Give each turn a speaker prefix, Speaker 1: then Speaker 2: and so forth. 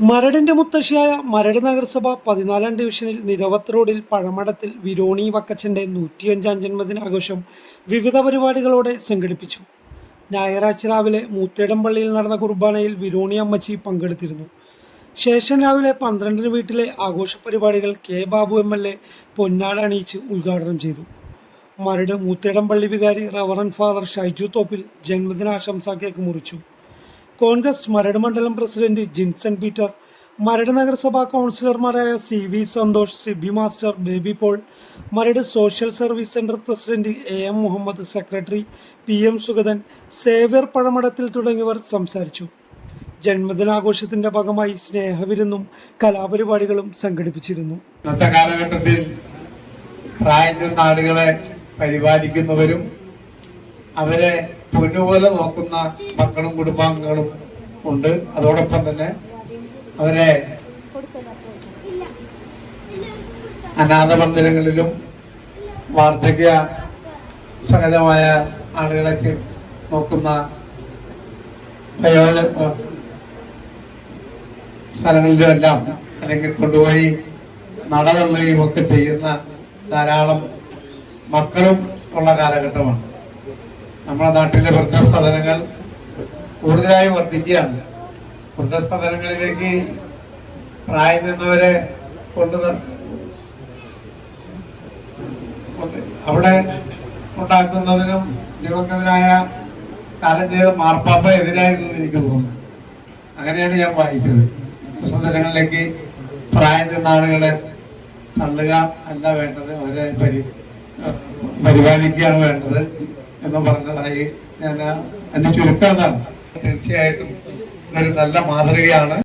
Speaker 1: മരടിന്റെ മുത്തശ്ശിയായ മരട് നഗരസഭ പതിനാലാം ഡിവിഷനിൽ നിരവത്ത് റോഡിൽ പഴമടത്തിൽ വിരോണി വക്കച്ചന്റെ നൂറ്റിയഞ്ചാം ജന്മദിനാഘോഷം വിവിധ പരിപാടികളോടെ സംഘടിപ്പിച്ചു. ഞായറാഴ്ച രാവിലെ മൂത്തേടം പള്ളിയിൽ നടന്ന കുർബാനയിൽ വിരോണി അമ്മച്ചി പങ്കെടുത്തിരുന്നു. ശേഷം രാവിലെ പന്ത്രണ്ടിന് വീട്ടിലെ ആഘോഷ പരിപാടികൾ K Babu M L A പൊന്നാട അണിയിച്ച് ഉദ്ഘാടനം ചെയ്തു. മരട് മൂത്തേടം പള്ളി വികാരി റവറൻ ഫാദർ ഷൈജു തോപ്പിൽ ജന്മദിനാശംസാ കേക്ക് മുറിച്ചു. കോൺഗ്രസ് മരട് മണ്ഡലം പ്രസിഡന്റ് ജിൻസൺ പീറ്റർ മരട് നഗരസഭാ കൗൺസിലർമാരായ C V Santhosh Sibi master Baby Paul Maradu social service centre president A M Muhammad secretary P M Sugathan Xavier Pazhamadathil തുടങ്ങിയവർ സംസാരിച്ചു. ജന്മദിനാഘോഷത്തിന്റെ ഭാഗമായി സ്നേഹവിരുന്നും കലാപരിപാടികളും സംഘടിപ്പിച്ചിരുന്നു.
Speaker 2: ഇന്നത്തെ കാലഘട്ടത്തിൽ പ്രായം പരിപാലിക്കുന്നവരും അവരെ പൊന്നുപോലെ നോക്കുന്ന മക്കളും കുടുംബാംഗങ്ങളും ഉണ്ട്. അതോടൊപ്പം തന്നെ അവരെ അനാഥ മന്ദിരങ്ങളിലും വാർദ്ധക്യ സഹജമായ ആളുകളെ നോക്കുന്ന സ്ഥലങ്ങളിലും എല്ലാം അല്ലെങ്കിൽ കൊണ്ടുപോയി നടതള്ളുകയും ഒക്കെ ചെയ്യുന്ന ധാരാളം മക്കളും ഉള്ള കാലഘട്ടമാണ്. നമ്മുടെ നാട്ടിലെ വൃദ്ധസദനങ്ങൾ കൂടുതലായി വർദ്ധിക്കുകയാണ്. വൃദ്ധസദനങ്ങളിലേക്ക് പ്രായം നിന്നവരെ കൊണ്ടു അവിടെ ഉണ്ടാക്കുന്നതിനും ദിവംഗതനായ കാലം ചെയ്ത മാർപ്പാപ്പ എതിരായതെന്ന് എനിക്ക് തോന്നുന്നു അങ്ങനെയാണ് ഞാൻ വായിച്ചത്. സദനങ്ങളിലേക്ക് പ്രായം ചെന്ന ആളുകളെ തള്ളുക അല്ല വേണ്ടത്. അവരെ പരി പരിപാലിക്കുകയാണ് വേണ്ടത്. എന്ന് പറഞ്ഞതായി ഞാൻ എന്റെ ചുരുക്കം എന്നാണ് തീർച്ചയായിട്ടും ഇതൊരു നല്ല മാതൃകയാണ്.